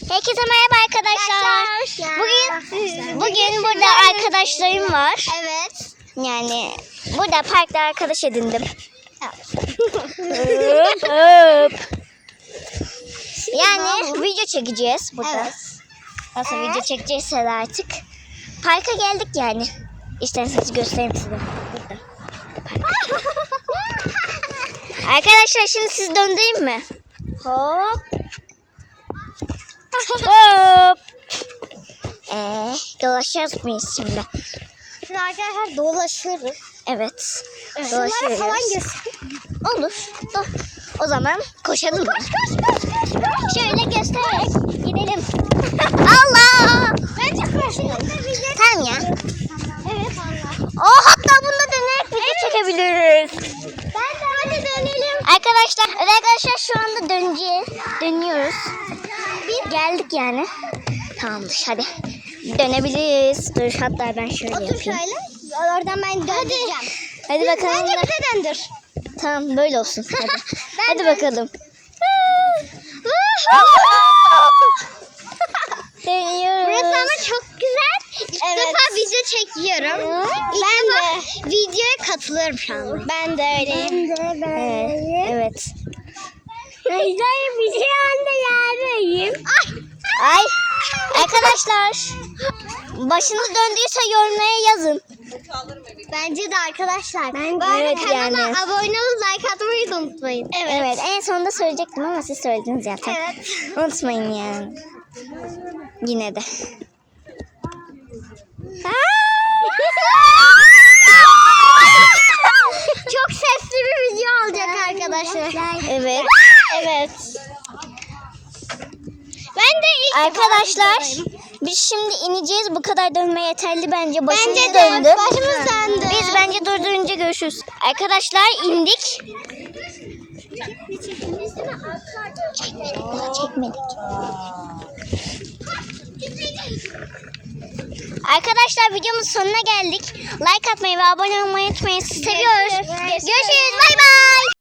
Herkese merhaba arkadaşlar. Bugün bugün burada arkadaşlarım var. Evet. Yani burada parkta arkadaş edindim. yani video çekeceğiz burada. Evet. Nasıl video çekeceğiz artık. Parka geldik yani. İsterseniz göstereyim size. Burada. Park. Arkadaşlar şimdi siz döndüreyim mi? Hop. Hop. Ee, dolaşacağız mıyız şimdi? Şimdi arkadaşlar dolaşıyoruz. Evet. Şunlara Dolaşıyoruz. falan göster. Olur. Dur. O zaman koşalım. Şöyle göstererek gidelim. Allah! Bence koşalım. Tamam ya. Evet Allah. O hatta bunda dönerek video çekebiliriz. Ben de hadi dönelim. Arkadaşlar, evet arkadaşlar şu anda döneceğiz. Dönüyoruz. Geldik yani. Tamamdır hadi. Dönebiliriz. Dur hatta ben şöyle Otur yapayım. şöyle. Oradan ben döndüreceğim. Hadi bakalım. Bence bize döndür. Tamam böyle olsun. Hadi, hadi de- bakalım. Dönüyoruz. Burası ama çok güzel. İlk defa video çekiyorum. ben de videoya katılıyorum şu an. Ben de öyleyim. Evet. evet. Güzel bir şey anda yerdeyim. Ay. Ay arkadaşlar başınız döndüyse yorumlara yazın. Bence de arkadaşlar. Ben Bu Evet kanala yani. abone olup like atmayı da unutmayın. Evet. en sonunda söyleyecektim ama siz söylediniz zaten. Evet. Unutmayın yani. Yine de. Çok sesli bir video olacak arkadaşlar. Evet. Evet. Ben de ilk Arkadaşlar biz şimdi ineceğiz. Bu kadar dönme yeterli bence. Başımız Bence de. döndü. Başımız döndü. Biz bence durdurunca görüşürüz. Arkadaşlar indik. Çekmedik daha çekmedik. Arkadaşlar videomuzun sonuna geldik. Like atmayı ve abone olmayı unutmayın. Sizi seviyoruz. Görüşürüz. Bay bay.